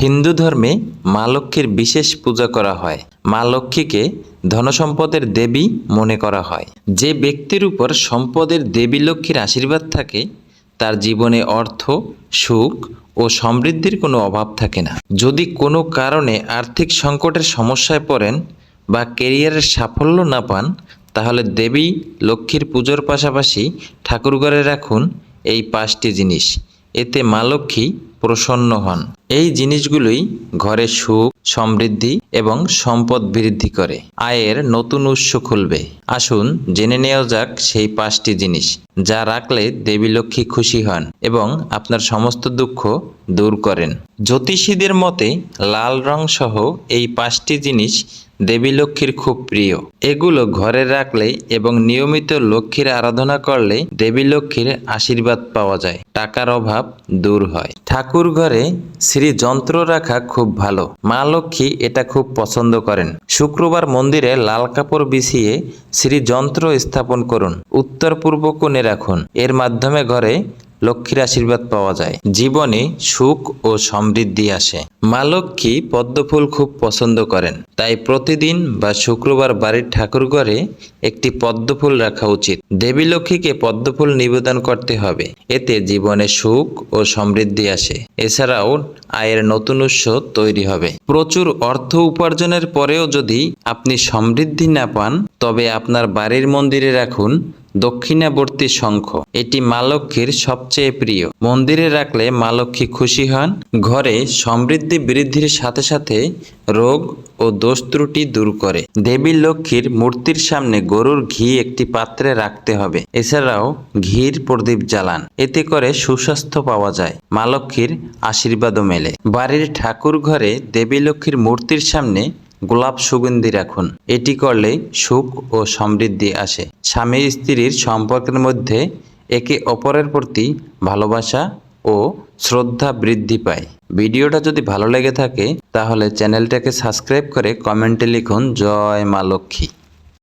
হিন্দু ধর্মে মা লক্ষ্মীর বিশেষ পূজা করা হয়। মা লক্ষ্মীকে ধনসম্পদের দেবী মনে করা হয়। যে ব্যক্তির উপর সম্পদের দেবী লক্ষ্মীর আশীর্বাদ থাকে, তার জীবনে অর্থ, সুখ ও সমৃদ্ধির কোনো অভাব থাকে না। যদি কোনো কারণে আর্থিক সংকটের সমস্যায় পড়েন বা কেরিয়ারের সাফল্য না পান, তাহলে দেবী লক্ষ্মীর পুজোর পাশাপাশি ঠাকুরঘরে রাখুন এই পাঁচটি জিনিস। এতে মা লক্ষ্মী প্রসন্ন হন। এই জিনিসগুলোই ঘরে সুখ, সমৃদ্ধি এবং সম্পদ বৃদ্ধি করে। আয়ের নতুন উৎস খুলবে। আসুন জেনে নেওয়া যাক সেই পাঁচটি জিনিস যা রাখলে দেবী লক্ষ্মী খুশি হন এবং আপনার সমস্ত দুঃখ দূর করেন। জ্যোতিষীদের মতে লাল রং সহ এই পাঁচটি জিনিস দেবী লক্ষ্মীর খুব প্রিয়। এগুলো ঘরে রাখলে এবং নিয়মিত লক্ষ্মীর আরাধনা করলে দেবী লক্ষ্মীর আশীর্বাদ পাওয়া যায়, টাকার অভাব দূর হয়। ঠাকুর ঘরে শ্রী যন্ত্র রাখা খুব ভালো। মা লক্ষ্মী এটা খুব পছন্দ করেন। শুক্রবার মন্দিরে লাল কাপড় বিছিয়ে শ্রী যন্ত্র স্থাপন করুন। উত্তর পূর্ব কোণে রাখুন। এর মাধ্যমে ঘরে লক্ষ্মীর আশীর্বাদ পাওয়া যায়। জীবনে সুখ ও সমৃদ্ধি আসে। মা লক্ষ্মী পদ্মফুল খুব পছন্দ করেন, তাই প্রতিদিন বা শুক্রবার বাড়ির ঠাকুর ঘরে একটি পদ্মফুল রাখা উচিত। দেবী লক্ষ্মীকে পদ্মফুল নিবেদন করতে হবে, এতে জীবনে সুখ ও সমৃদ্ধি আসে। এছাড়াও আয়ের নতুন উৎস তৈরি হবে। প্রচুর অর্থ উপার্জনের পরেও যদি আপনি সমৃদ্ধি না পান, তবে আপনার বাড়ির মন্দিরে রাখুন দক্ষিণাবর্তী শঙ্খ। এটি মা লক্ষ্মীর সবচেয়ে প্রিয়। মন্দিরে রাখলে মা লক্ষ্মী খুশি হন। ঘরে সমৃদ্ধি বৃদ্ধির সাথে সাথে রোগ ও দোষ ত্রুটি দূর করে। দেবী লক্ষ্মীর মূর্তির সামনে গরুর ঘি একটি পাত্রে রাখতে হবে। এছাড়াও ঘির প্রদীপ জ্বালান। এতে করে সুস্বাস্থ্য পাওয়া যায়। মা লক্ষ্মীর আশীর্বাদও মেলে। বাড়ির ঠাকুর ঘরে দেবী লক্ষ্মীর মূর্তির সামনে গোলাপ সুগন্ধি রাখুন এটি করলে সুখ ও সমৃদ্ধি আসে। স্বামী স্ত্রীর সম্পর্কের মধ্যে একে অপরের প্রতি ভালোবাসা ও শ্রদ্ধা বৃদ্ধি পায়। ভিডিওটা যদি ভালো লেগে থাকে, তাহলে চ্যানেলটাকে সাবস্ক্রাইব করে কমেন্টে লিখুন, জয় মা লক্ষ্মী।